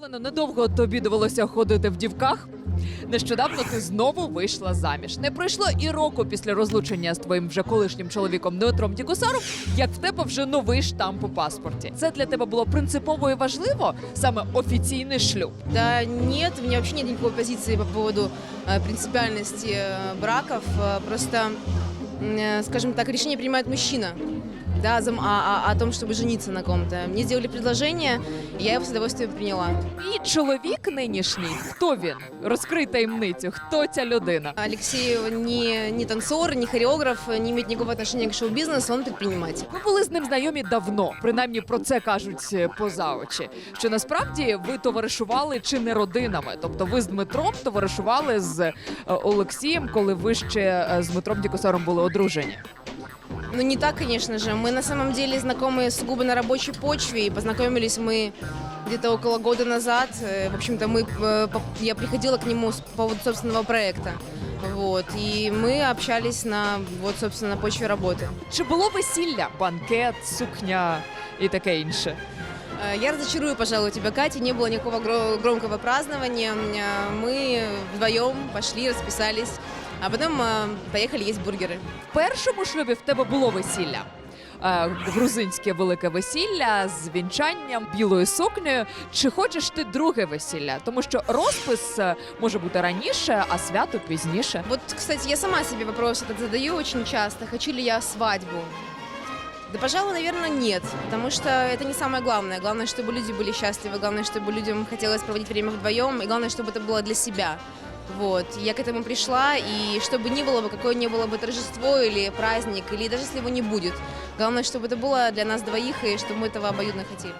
Олено, недовго тобі довелося ходити в дівках. Нещодавно ти знову вийшла заміж. Не пройшло і року після розлучення з твоїм вже колишнім чоловіком Дмитром Дігусаром, як в тебе вже новий штамп у паспорті. Це для тебе було принципово і важливо, саме офіційний шлюб. Да нет, у меня вообще нет никакой позиции по поводу э, принципиальности э, браков. Э, Просто, м, э, скажем так, решение принимает мужчина. Да, а- а- о том, чтобы жениться на ком-то. Мне сделали предложение, и я его с удовольствием приняла. І чоловік нинішній, хто він? Розкрий таємницю, хто ця людина? Алексей не, не танцор, не хореограф, не имеет никакого отношения к шоу-бизнесу, он предприниматель. Ми були з ним знайомі давно, принаймні про це кажуть е, поза очі. Що насправді ви товаришували чи не родинами? Тобто ви з Дмитром товаришували з е, Олексієм, коли ви ще е, з Дмитром Дікосаром були одружені. Ну, не так, конечно же. Мы на самом деле знакомы сугубо на рабочей почве, и познакомились мы где-то около года назад. Э, В общем-то, мы, э, по- я приходила к нему с поводу собственного проекта. Вот, и мы общались на, вот, собственно, на почве работы. Чи було весілля, банкет, сукня і таке інше? Э, Я разочарую, пожалуй, тебя, Катя. Не было никакого гро- громкого празднования. Э, Мы вдвоем пошли, расписались, а потом э, поехали есть бургеры. В першому шлюбі в тебе було весілля. Е, Грузинське велике весілля з вінчанням, білою сукнею. Чи хочеш ти друге весілля? Тому що розпис е, може бути раніше, а свято пізніше. Вот, кстати, я сама себе вопрос этот задаю очень часто. Хочу ли я свадьбу? Да, пожалуй, наверное, нет. Потому что это не самое главное. Главное, чтобы люди были счастливы, главное, чтобы людям хотелось проводить время вдвоем, и главное, чтобы это было для себя. Вот. И Я к этому пришла, и чтобы ни было бы, какое ни было бы торжество или праздник, или даже если его не будет. Главное, чтобы это было для нас двоих, и чтобы мы этого обоюдно хотели.